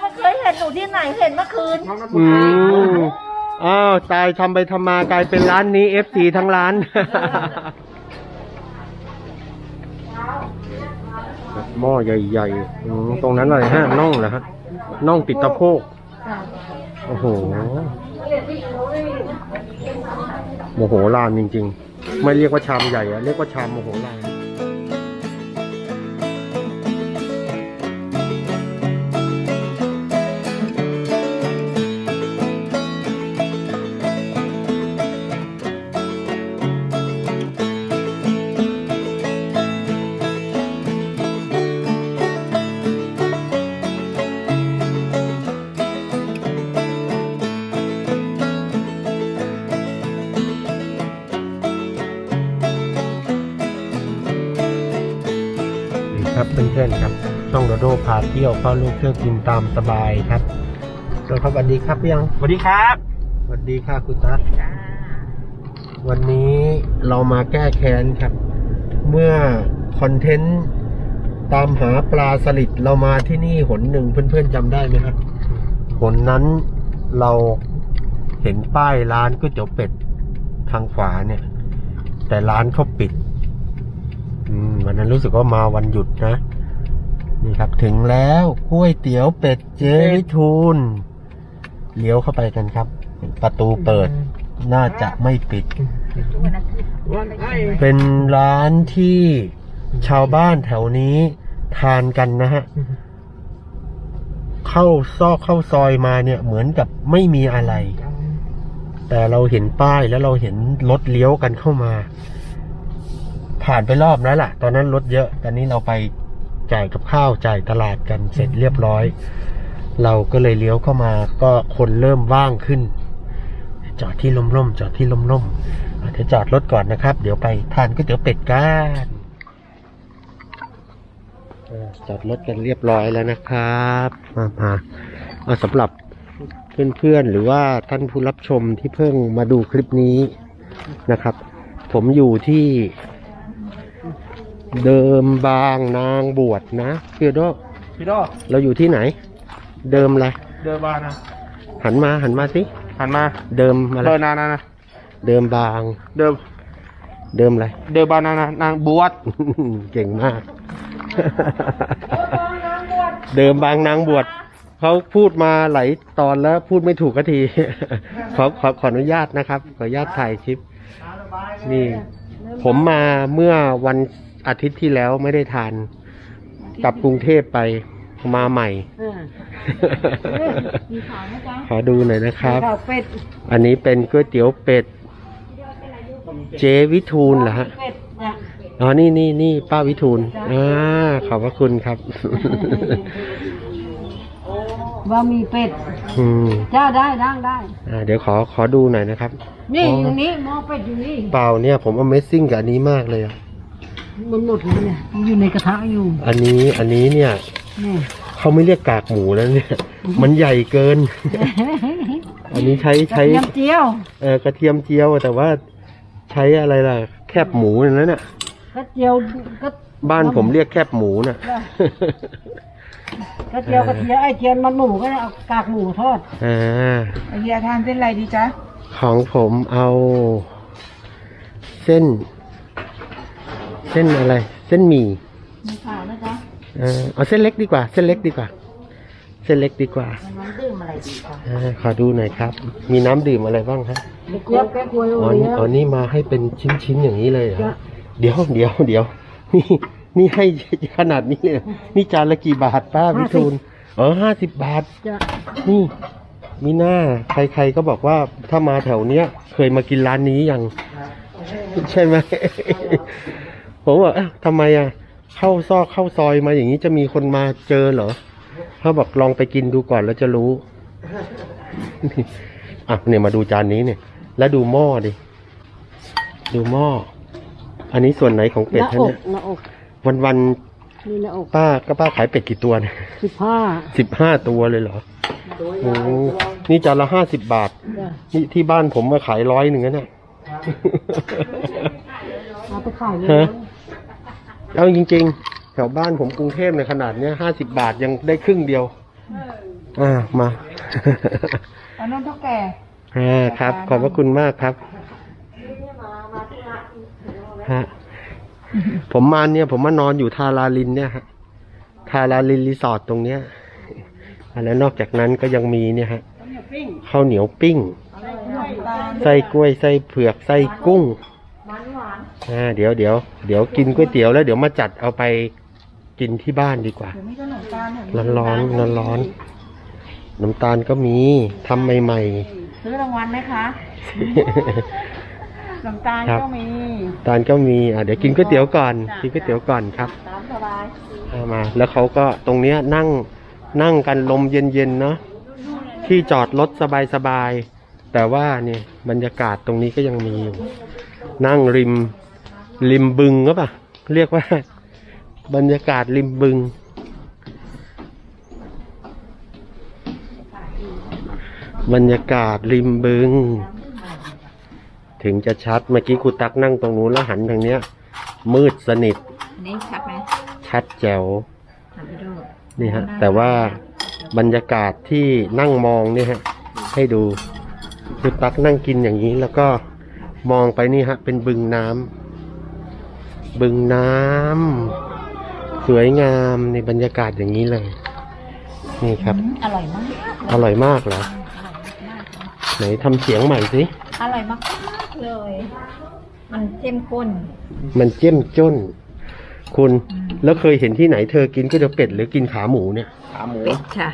ไม่เคยเห็นหนูที่ไหนเห็นเมื่อคืนอืมอ้าวตายทำไปทำมากลายเป็นร้านนี้เอฟซีทั้งร้าน หม้อใหญ่ๆอืมตรงนั้นอะไรฮะน่องเหรอฮะน่องติดตะโพก โอ้โห โมโหลานจริง ๆ ไม่เรียกว่าชามใหญ่อะเรียกว่าชามโมโหลาน พื่อนๆครับช่องโดโดพาเที่ยวเข้าลูกเที่ยวกินตามสบายครับสวัสดีครับพี่ยังสวัสดีครับสวัสดีค่ะคุณตั๊กวันนี้เรามาแก้แค้นครับ เมื่อคอนเทนต์ตามหาปลาสลิดเรามาที่นี่หนหนึ่งเพื่อนๆจำได้ไหมครับหนนั้นเราเห็นป้ายร้านก๋วยเตี๋ยวเป็ดทางขวาเนี่ย แต่ร้านเขาปิด อืมวันนั้นรู้สึกว่ามาวันหยุดนะ นี่ครับถึงแล้วก๋วยเตี๋ยวเป็ดเจวิทูลเลี้ยวเข้าไปกันครับ ประตูเปิดน่าจะไม่ปิด เป็นร้านที่ชาวบ้านแถวนี้ทานกันนะฮะ เข้าซอกเข้าซอยมาเนี่ยเหมือนกับไม่มีอะไร แต่เราเห็นป้ายแล้วเราเห็นรถเลี้ยวกันเข้ามา ผ่านไปรอบแล้วล่ะ ตอนนั้นรถเยอะ ตอนนี้เราไป จ่ายกับข้าวจ่ายตลาดกันเสร็จเรียบร้อย เราก็เลยเลี้ยวเข้ามาก็คนเริ่มว่างขึ้น จอดที่ล่มๆจอดที่ล่มๆอะเดี๋ยวจอดรถก่อนนะครับ เดี๋ยวไปทานก๋วยเตี๋ยวเป็ดกันเออจอดรถกันเรียบร้อยแล้วนะครับมามาเอาสำหรับเพื่อนๆหรือว่าท่านผู้รับชมที่เพิ่งมาดูคลิปนี้นะครับ ผมอยู่ที่ เดิมบางนางบวชนะพี่โดพี่โดเราอยู่ที่ไหน เดิมอะไรเดินบานนะหันมาหันมาสิหันมา เดิมอะไรเดินนานนะเดิมบาง เดินเดิมอะไรเดินบานนะนางบวชเก่งมาก เดิมบางนางบวชเขาพูดมาหลายตอนแล้วพูดไม่ถูกก็ทีขอขอขออนุญาตนะครับ ขออนุญาตถ่ายคลิป นี่ ผมมาเมื่อวัน อาทิตย์ที่แล้วไม่ได้ทาน กลับกรุงเทพไปมาใหม่มีขาวนะจ๊ะขอดูหน่อยนะครับขาวเป็ดอันนี้เป็นก๋วยเตี๋ยวเป็ด เจวิทูลเหรอฮะเป็ดเนี่ยอ๋อนี่นี่นี่ป้าวิทูลอ่าขอบพระคุณครับ บะหมี่เป็ด อืมเจ้าได้นั่งได้ อ่าเดี๋ยวขอขอดูหน่อยนะครับนี่อ๋อออยู่นี้หม้อเป็ดอยู่นี่ เปล่าเนี่ยผม Amazing กับอันนี้มากเลยอะ มันหมดเลยเนี่ยอยู่ในกระทะอยู่อันนี้อันนี้เนี่ยนี่เขาไม่เรียกกากหมูแล้วเนี่ย มันใหญ่เกิน อันนี้ใช้กระใช้เทียมเจียวเออกระเทียมเจียวแต่ว่าใช้อะไรล่ะ แคบหมูนั่นน่ะ กระเจียวก็บ้านผมเรียกแคบหมูน่ะ กระเจียวกระเทียมไอ้เทียนมันหมูก็เอากากหมูทอดอ่าไอ้เฮียทานเส้นอะไรดีจ๊ะ ของผมเอา เส้น เส้นอะไร เส้นหมี่มีขาวนะจ๊ะเออเอาเส้นเล็กดีกว่า เส้นเล็กดีกว่า เส้นเล็กดีกว่าน้ำดื่มอะไรดีคะอาขอดูหน่อยครับ มีน้ำดื่มอะไรบ้างครับเจี๊ยบแก้ควยโออ๋อเลี้นี่ยงอ๋อนี่มาให้เป็นชิ้นๆอย่างนี้เลยเหรอจ้ะเดี๋ยวเดี๋ยวเดี๋ยวนี่นี่ให้ขนาดนี้เลยเหรอนี่จานละกี่บาทป้าพิทูลอ๋อห้าสิบบาท จะนี่มีหน้าใครๆก็บอกว่าถ้ามาแถวเนี้ย เคยมากินร้านนี้ยัง ใช่ไหม ผมว่าเอ๊ะทำไมอะ เข้าซอกเข้าซอยมาอย่างนี้จะมีคนมาเจอเหรอเขาบอกลองไปกินดูก่อนแล้วจะรู้อะเนี่ยมาดูจานนี้เนี่ย แล้วดูหม้อดิ ดูหม้อ อันนี้ส่วนไหนของหเป็ดน้าท่าอกเนี่ยหน้าอกวันวันนี่หน้าอกๆป้าก็ป้าขายเป็ดกี่ตัวเนี่ยสิบห้าสิบห้าตัวเลยเหรอโอ้นี่จานละห้าสิบบาท จ้ะนี่ที่บ้านผมมาขายร้อยหนึ่งนะเนี่ย เอาไปขายเลยฮะ เอาจริง ๆ แถวบ้านผมกรุงเทพในยขนาดเนี้ยห้าสิบาทยังได้ครึ่งเดียว อ่ามา อันนั้นเท่าแก่อ่าครับ ขอบพระคุณมากครับฮะผมมาเนี่ย ผมมานอนอยู่ทาราลินเนี่ยฮะทาราลินรีสอร์ทตรงเนี้ยแล้วนอกจากนั้นก็ยังมีเนี่ยฮะข้าวเหนียวปิ้งไส้กล้วยไส้เผือกไส้กุ้ง อ่าเดี๋ยวเดี๋ยวเดี๋ยวกินก๋วยเตี๋ยวแล้วเดี๋ยวมาจัดเอาไปกินที่บ้านดีกว่า เดี๋ยวมีขนมตาลเห็นไหมร้อนร้อนร้อนร้อนๆน้ำตาลก็มีทำใหม่ ซื้อรางวัลไหมคะๆน้ำตาลครับ ก็มี ตาลก็มีอะเดี๋ยวกินก๋วยเตี๋ยวก่อนกินก๋วยเตี๋ยวก่อนครับตามสบายเอามา แล้วเขาก็ตรงเนี้ยนั่งนั่งกันลมเย็นๆเนาะที่จอดรถสบายๆแต่ว่าเนี่ยบรรยากาศตรงนี้ก็ยังมีอยู่ นั่งริม ริมบึงก็ปะเรียกว่า บรรยากาศริมบึง บรรยากาศริมบึง ถึงจะชัดเมื่อกี้ครูตักนั่งตรงนู้นแล้วหันทางเนี้ย มืดสนิทนี่ชัดไหมชัดแจ๋วถามไปดูนี่ฮะ แต่ว่าบรรยากาศที่นั่งมองเนี่ยฮะ ให้ดูคือตักนั่งกินอย่างนี้แล้วก็มองไปนี่ฮะ เป็นบึงน้ำ บึงน้ำสวยงามในบรรยากาศอย่างนี้เลย นี่ครับ อร่อยมาก อร่อยมากเหรอ ไหนทำเสียงใหม่สิ อร่อยมากเลย มันเข้มข้น มันเจ้มจ้น คุณแล้วเคยเห็นที่ไหนเธอกินก็จะเป็ดหรือกินขาหมูเนี่ย ขาหมู เป็ดค่ะ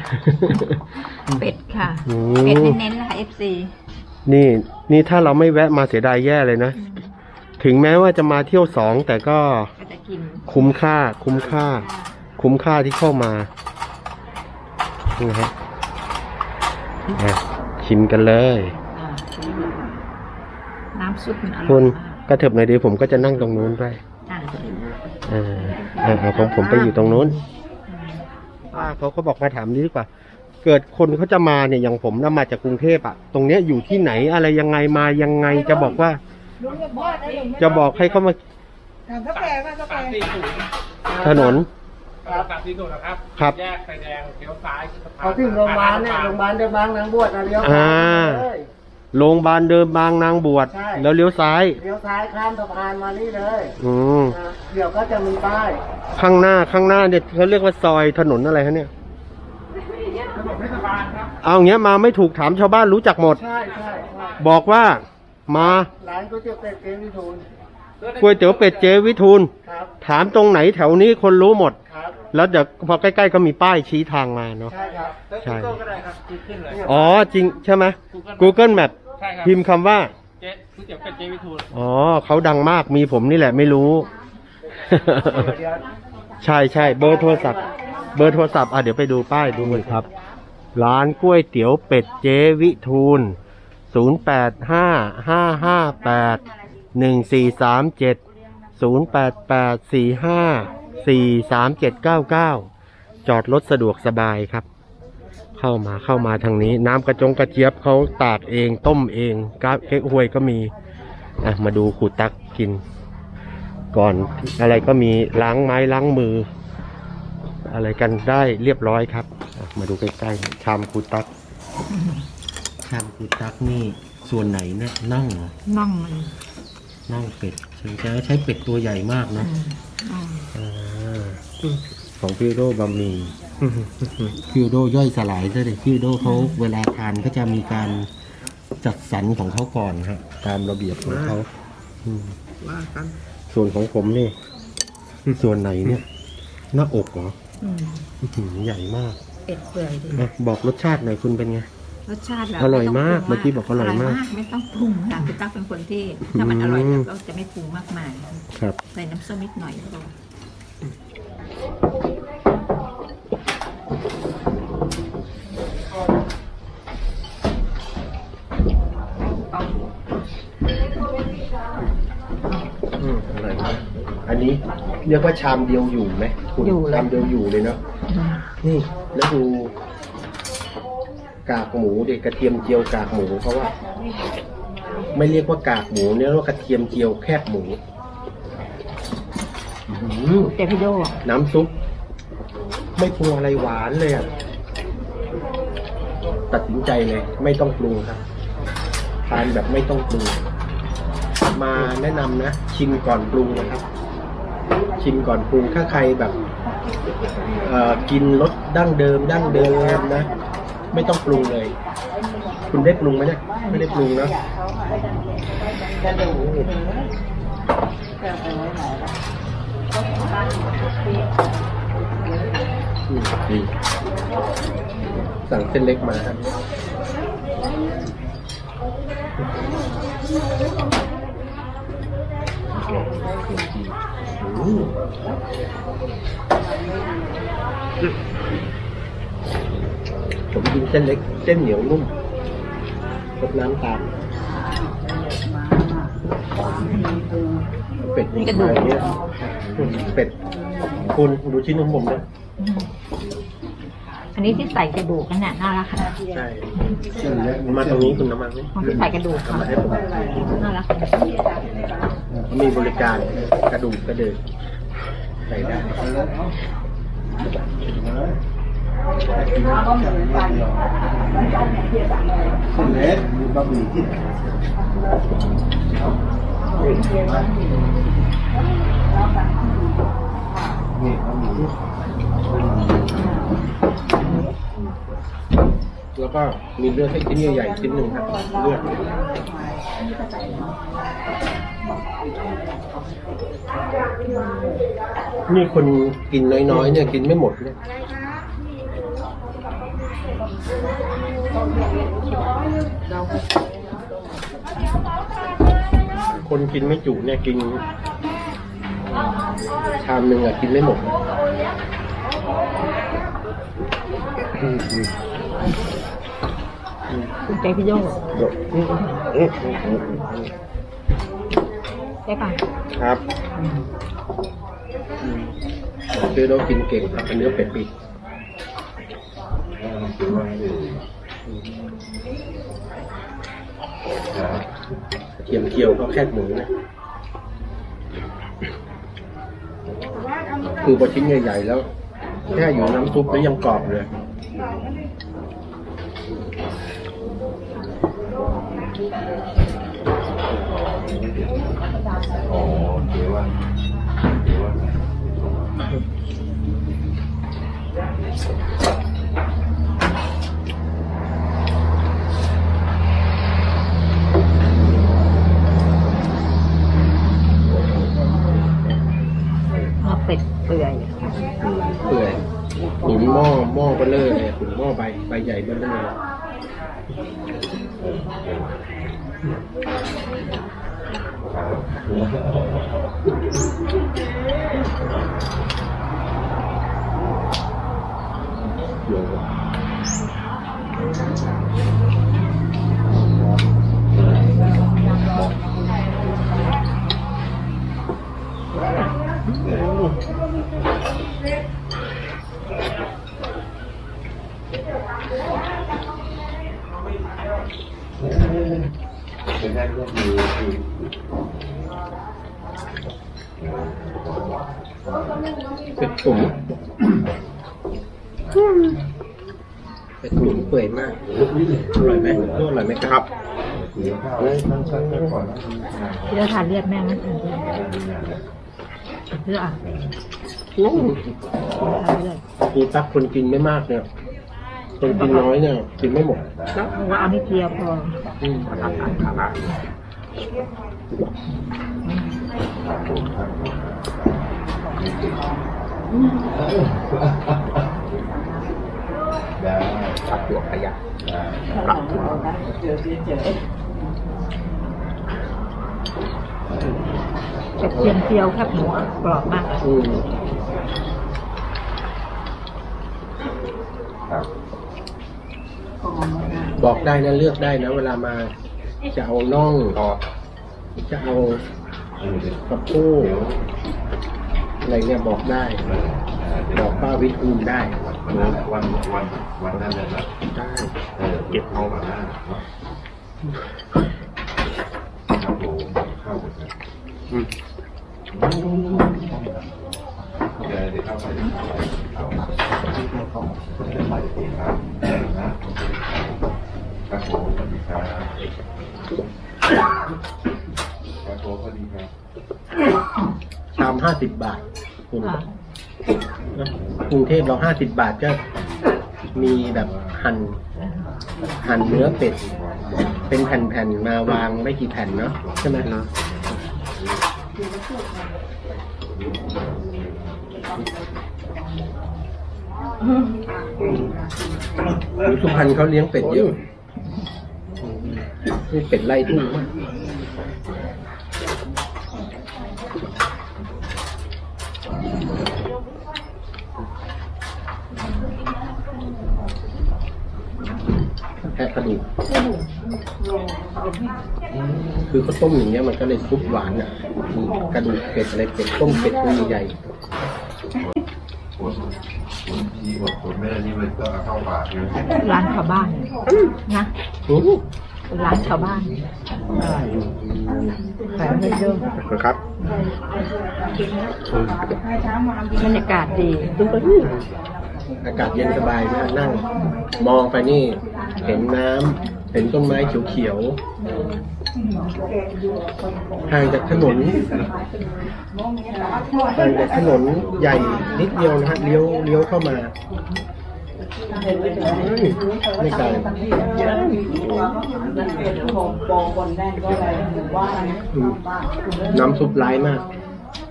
เป็ดค่ะอืเป็ดมเน้นๆเลยค่ะ FC นี่ นี่ถ้าเราไม่แวะมาเสียดายแย่เลยนะ ถึงแม้ว่าจะมาเที่ยวสองแต่ก็ก็จะกินคุ้มค่า คุ้มค่า คุ้มค่าที่เข้ามานี่ฮะอะชิมกันเลย อ่าน้ำซุปมันอร่คุอยณมากกระเถิบหน่อยดีผมก็จะนั่งตรงนู้นไปอ่าอ่าอ่าเอาของผมไปอยู่ตรงนู้น ป้าเขาก็บอกมาถามนี้ดีกว่า เกิดคนเขาจะมาเนี่ยอย่างผมนะมาจากกรุงเทพอะตรงเนี้ยอยู่ที่ไหนอะไรยังไงมายังไงจะบอกว่า จะบอกให้เขามาถามเท่าแก่ว่าเท่าแก่สี่ศูนย์ถนนสามสี่ศูนย์นะครับ ครับ แยกไฟแดงเลี้ยวซ้ายขึ้นสะพนเขาถึงโรงพยาบาลเนี่ยโรงพยาบาลเดินบางนางบวชนะเลี้ยวอ่าซ้ายเลยโรงพยาบาลเดิมบางนางบวชใช่แล้วเลี้ยวซ้าย เลี้ยวซ้ายข้ามสะพานมานี่เลย อืมนะเดี๋ยวก็จะมีป้าย ข้างหน้าข้างหน้าเนี่ยเขาเรียกว่าซอยถนนอะไรฮะเนี่ยถนนเทศบาลครับเอาอย่างเงี้ยมาไม่ถูกถามชาวบ้านรู้จักหมด ใช่ใช่ใช่บอกว่า มาร้านก๋วยเตี๋ยวเป็ดเกมวิทูลก๋วยเตี๋ยวเป็ดเจวิทูล ครับ ถามตรงไหนแถวนี้คนรู้หมด ครับ แล้วเดี๋ยวพอใกล้ๆก็มีป้ายชี้ทางมาเนาะ ใช่ครับใช่ก็ก็ได้ครับขึ้นเลย อ๋อจริงใช่ไหม Google Map ใช่ครับ พิมพ์คำว่า เจ๊ก๋วยเตี๋ยวเป็ดเจวิทูลอ๋อเขาดังมากมีผมนี่แหละไม่รู้ เดี๋ยวใช่ใช่เบอร์โทรศัพท์ เบอร์โทรศัพท์อะเดี๋ยวไปดูป้ายดูเลยครับ ร้านกล้วยเตี๋ยวเป็ดเจวิทูล ศูนย์แปดห้าห้าห้าแปดหนึ่งสี่สามเจ็ดศูนย์แปดแปดสี่ห้าสี่สามเจ็ดเก้าเก้าจอดรถสะดวกสบายครับ เข้ามาเข้ามาทางนี้ น้ำกระจงกระเจี๊ยบเขาตากเองต้มเองกาเก๊กฮวยก็มีอะมาดูขูดตักกิน ก่อนอะไรก็มีล้างไม้ล้างมือ อะไรกันได้เรียบร้อยครับ มาดูใกล้ๆชามคูดตัก ชามคูตักนี่ส่วนไหนเนี่ยน่องเหรอน่องมันน่องเป็ดใช่ไหมใช้เป็ดตัวใหญ่มากนะน่องอ่าของพี่โดบะหมี่พี่โดย่อยสลายซะเลยพี่โดเขาเวลาทานก็จะมีการจัดสรรของเขาก่อนฮะตามระเบียบของเขาอืมว่ากันส่วนของผมนี่ส่วนไหนเนี่ย หน้าอกเหรออืมอื้อหือใหญ่มากเป็ดเปื่อยดีอะบอกรสชาติหน่อยคุณเป็นไง รสชาติแล้วอร่อยมากไต้งปรุงเมื่อกี้บอกอร่อยมาก ไม่ต้องปรุงค่ะคือตั๊กเป็นคนที่ถ้ามันอร่อยอืมเราจะไม่ปรุงมากมายครับใส่น้ำส้มนิดหน่อยก็พออืมอร่อยมากอันนี้เรียกว่าชามเดียวอยู่ไหมคุณชามเดียวอยู่เลยเนาะนี่แล้วดู กากหมูเด็กกระเทียมเจียวกากหมูเพราะว่า ไม่เรียกว่ากากหมูเนี่ยเรียกว่ากระเทียมเจียวแคบหมูอื้อหือแต่พี่โดน้ำซุป ไม่ปรุงอะไรหวานเลยอะตัดสินใจเลย ไม่ต้องปรุงครับทานแบบไม่ต้องปรุงมาแนะนำนะ ชิมก่อนปรุงนะครับ ชิมก่อนปรุงถ้าใครแบบเอ่อกินรสดั้งเดิมดั้งเดิมนะ ไม่ต้องปรุงเลย คุณได้ปรุงไหมเนี่ยไม่ได้ปรุงนะดีสั่งเส้นเล็กมาครับอืม ผมกินเส้นเล็ก เส้นเหนียวนุ่มรดน้ำตามเป็ดนี่กระดูกเนี่ยอืมเป็ดคุณดูชิ้นของผมนะอันนี้ที่ใส่กระดูกนั่นน่ะน่ารักขนาดใช่มาตรงนี้คุณน้ำมันไหมของที่ใส่กระดูกเอามาให้ผมน่ารักมีบริการกระดูกกระเดิกใส่ได้ เส้นเล็กมีบะหมี่ที่นี่บะหมี่แล้วก็มีเลือดให้ชิ้นใหญ่ๆชิ้นหนึ่งครับเลือดนี่คนกินน้อยๆเนี่ยกินไม่หมดเนี่ย คนกินไม่จุเนี่ยกิน ชามหนึ่งอะกินไม่หมดอืมอืมถูกใจพี่โยงเดี๋ยวอืมอืมอืมอืมอืมได้ป่ะครับซื้อแล้วกินเก่งครับอันเนื้อเป็ดปีก เทียมเคียวก็แค่หมูนะคือพอชิ้นใหญ่ๆแล้ว แค่อยู่น้ำซุปแล้วยังกรอบเลยเอาเป็ด เปื่อยเปื่อยหนุนหม้อหม้อเบลเลอร์เลยหนุนหม้อใบใบใหญ่เบลเลอร์โย เป็ดตุ๋นเป็ดตุ๋นเปื่อยมาก อร่อยไหมอร่อยไหมครับพี่เราทานเลือดแม่ไหม เลือดอะอืมทานเลือดคือตักคนกินไม่มากเนี่ย คนกินน้อยเนี่ย กินไม่หมดแล้วว่าเอานิดเดียวพออืมตักหัวขยะปรับถุงแต่เทียมเจียวแคบหมูกรอบมากอืมบอกได้นะเลือกได้นะเวลามา จะเอาน่องจะเอากระโป้อะไรเนี่ยบอกได้ บอกป้าวิทูลได้วันนั้นวันวันวันนั้นเลยนะได้เออเก็บเอาแบบนั้น ตามห้าสิบบาทคุณกรุงเทพเราห้าสิบบาทก็มีแบบหั่นหั่นเนื้อเป็ด เป็นแผ่นๆมาวางไม่กี่แผ่นเนาะใช่ไหมเนาะ สุพรรณเขาเลี้ยงเป็ดเยอะ นี่เป็ดไล่ทุ่งมาก แค่กระดูกคือเขาต้มอย่างเงี้ยมันก็เลยซุปหวานอะมีกระดูกเป็ดอะไรเป็ดต้มเป็ดตัวใหญ่ปวดปวดที่ปวดปวดแม่นี่มันก็เข้าปากเลยร้านชาวบ้านนะๆอื้อเป็นร้านชาวบ้านขายไม่เดิมนะครับบรรยากาศดีดูไป อากาศเย็นสบายมากนั่ง มองไปนี่ เห็นน้ำเห็นต้นไม้เขียวๆห่างจากถนนห่างจากถนนใหญ่นิดเดียวนะฮะเลี้ยวเลี้ยวเข้ามาไม่ไกลอืมน้ำซุปร้ายมาก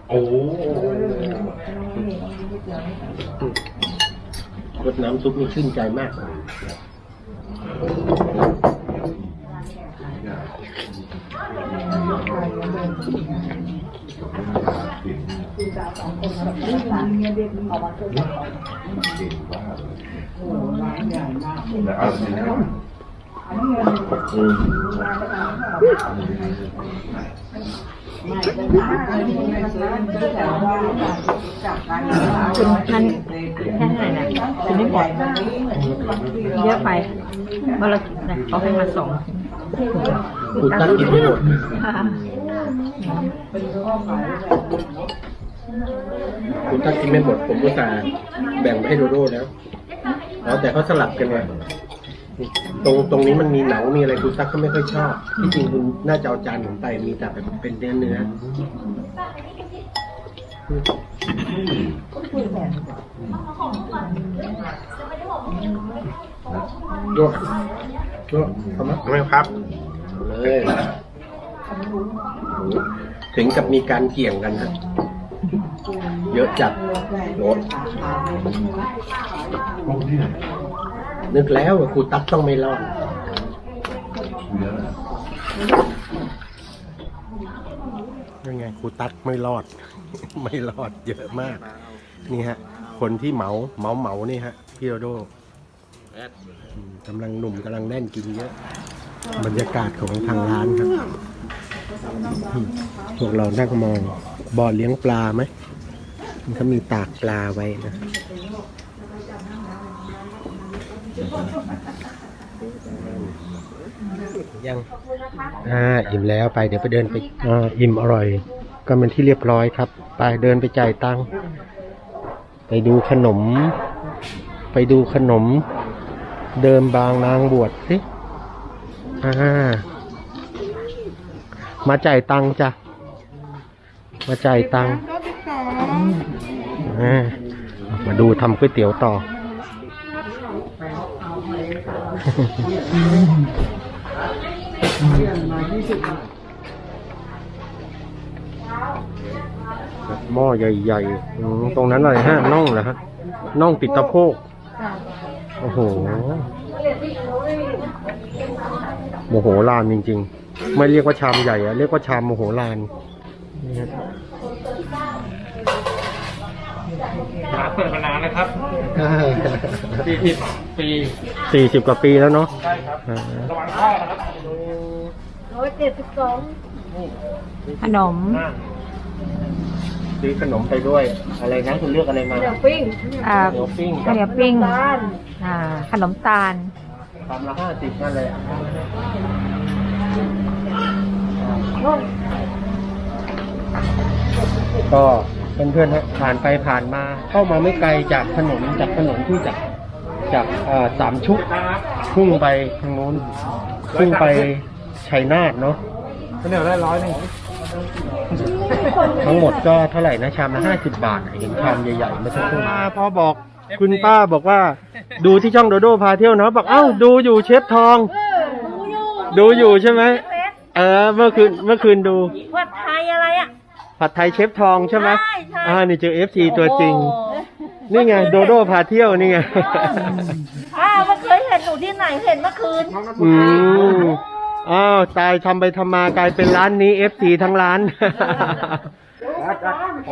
โอ้ รสน้ำซุปนี่ชื่นใจมากแล้วเอาสินะอืม คุณท่านแค่ไหนนะคุณไม่หมดเยอะไปเมื่อเรานะเขาให้มาสองคุณตั้งกินไม่หมดคุณตั้งกินไม่หมด ผมก็ตาแบ่งไปให้โดโด้แล้วอ๋อแต่เขาสลับกันไง ตรงตรงนี้มันมีหนังมีอะไรคุณตั๊กก็ไม่ค่อยชอบที่จริงคุณน่าจะเอาจานผมไปมีแต่แบบเป็นเนื้อเนื้อโยกโยกทำไมไม่ครับเลยถึงกับมีการเกี่ยงกันครับเยอะจัดโหด นึกแล้วว่าครูตั๊กต้องไม่รอดยังไงครูตั๊กไม่รอด ไม่รอดเยอะมาก นี่ฮะ คนที่เหมาเหมาเหมานี่ฮะ พี่โดโดกำลังหนุ่มกำลังแน่นกินเยอะ บรรยากาศของทางร้านครับ พวกเรานั่งมองบ่อเลี้ยงปลาไหมมันก็มีตากปลาไว้นะ ยังอ่าอิ่มแล้วไปเดี๋ยวไปเดินไปอ่าอิ่มอร่อยก็เป็นที่เรียบร้อยครับ ไปเดินไปจ่ายตังค์ไปดูขนม ไปดูขนม เดิมบางนางบวชสิอ่ามาจ่ายตังค์จ้ะมาจ่ายตังค์อ่ามาดูทำก๋วยเตี๋ยวต่อ หม้อใหญ่ๆอืมตรงนั้นอะไรฮะน่องเหรอฮะน่องติดตะโพกโอ้โห โมโหลานจริงๆ ไม่เรียกว่าชามใหญ่อะเรียกว่าชามโมโหลานนี่ฮะ ร้านเปิดมานานแล้วครับสี่สิบปีสี่สิบกว่าปีแล้วเนาะใช่ครับอ่าระวังข้อนะครับขนมซื้อขนมไปด้วย อะไรนะคุณเลือกอะไรมาอ่าเหนียวปิ้งข้าวเหนียวปิ้งอ่าขนมตาลทำละห้าสิบนั่นเลยอะก็ เพื่อนๆฮะผ่านไปผ่านมา เข้ามาไม่ไกลจากถนนจากถนนที่จากจากเอ่อสามชุกพุ่งไปทางโน้นพุ่งไปชัยนาทเนาะข้าวเหนียวได้ร้อยหนึ่งอทั้งหมดก็เท่าไหร่นะชามละห้าสิบบาทเห็นชามใหญ่ๆเมื่อสักครู่พอบอกคุณป้าบอกว่า ดูที่ช่องโดโดพาเที่ยวเนาะบอกเอ้าดูอยู่เชฟทอง ดูอยู่ใช่ไหมเออเมื่อคืนเมื่อคืนดูวัดไทยอะไรอะ ผัดไทยเชฟทองใช่ไหมใช่ใช่ อ่านี่เจอเอฟซีตัวจริงโอ้โหนี่ไงโดโดพาเที่ยวนี่ไง อ้าวมันเคยเห็นหนูที่ไหนเห็นเมื่อคืนอืมอ้าวตายทำไปทำมากลายเป็นร้านนี้เอฟซีทั้งร้าน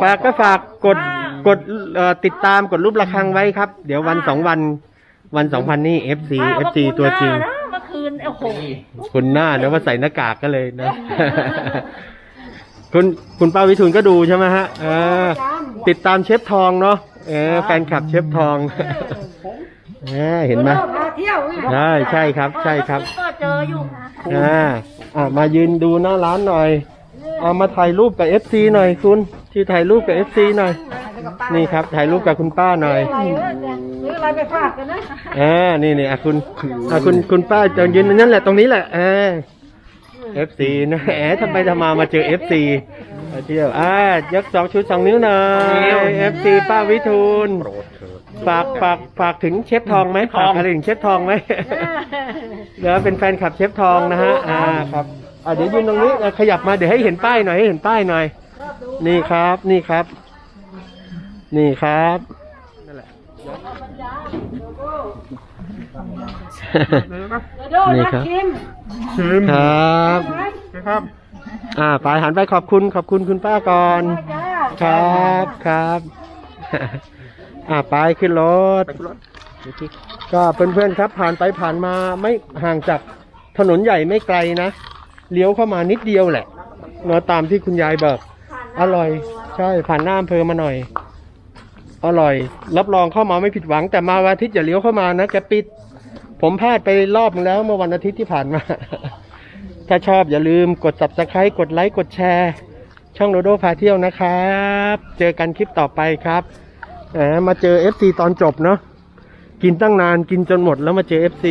ฝากก็ฝากกดกดเอ่อติดตามกดรูประฆังไว้ครับ เดี๋ยววันสองวัน วันสองพันนี่เอฟซีเอฟซีตัวจริง อ้าเมื่อคืนโอ้โห คุณหน้าเนอะว่าใส่หน้ากากก็เลยนะ คุณคุณป้าวิทูลก็ดูใช่ไหมฮะเออติดตามเชฟทองเนาะเออแฟนคลับเชฟทองเออเห็นไหมใช่ใช่ครับ ใช่ครับก็เจออยู่อ่าอ่ามายืนดูหน้าร้านหน่อยเอามาถ่ายรูปกับเอฟซีหน่อยคุณที่ถ่ายรูปกับเอฟซีหน่อย นี่ครับถ่ายรูปกับคุณป้าหน่อยซื้ออะไรไปฝากกันนะอ่านี่นี่อะคุณอะคุณคุณป้าจะยืนนั่นแหละตรงนี้แหละเออ ฟซีนะแหมทำไมทำมามาเจอเอฟซีเที่ยวอ่ายกสองชุดสองนิ้วหน่อยเอฟซีป้าวิทูลฝากฝากฝากถึงเชฟทองไหมฝากอะไรถึงเชฟทองไหมเดี๋ยวเป็นแฟนคลับเชฟทองนะฮะอ่าครับอ่าเดี๋ยวยืนตรงนี้อะขยับมาเดี๋ยวให้เห็นป้ายหน่อยให้เห็นป้ายหน่อย นี่ครับนี่ครับ นี่ครับ นั่นแหละ นี่ครับครับ ครับ อ่าปายหันไปขอบคุณขอบคุณคุณป้าก่อน ครับครับอ่าไปขึ้นรถ ก็เพื่อนๆครับผ่านไปผ่านมาไม่ห่างจากถนนใหญ่ไม่ไกลนะ เลี้ยวเข้ามานิดเดียวแหละเนาะตามที่คุณยายบอกอร่อย ใช่ผ่านหน้าอำเภอมาหน่อย อร่อย รับรองเข้ามาไม่ผิดหวังแต่มาวันอาทิตย์อย่าเลี้ยวเข้ามานะแกปิด ผมพลาดไปรอบนึงแล้วเมื่อวันอาทิตย์ที่ผ่านมา ถ้าชอบอย่าลืมกด subscribe กดไลค์กดแชร์ ช่องโรโดพาเที่ยวนะครับ เจอกันคลิปต่อไปครับมาเจอ FC ตอนจบเนาะกินตั้งนานกินจนหมดแล้วมาเจอ FC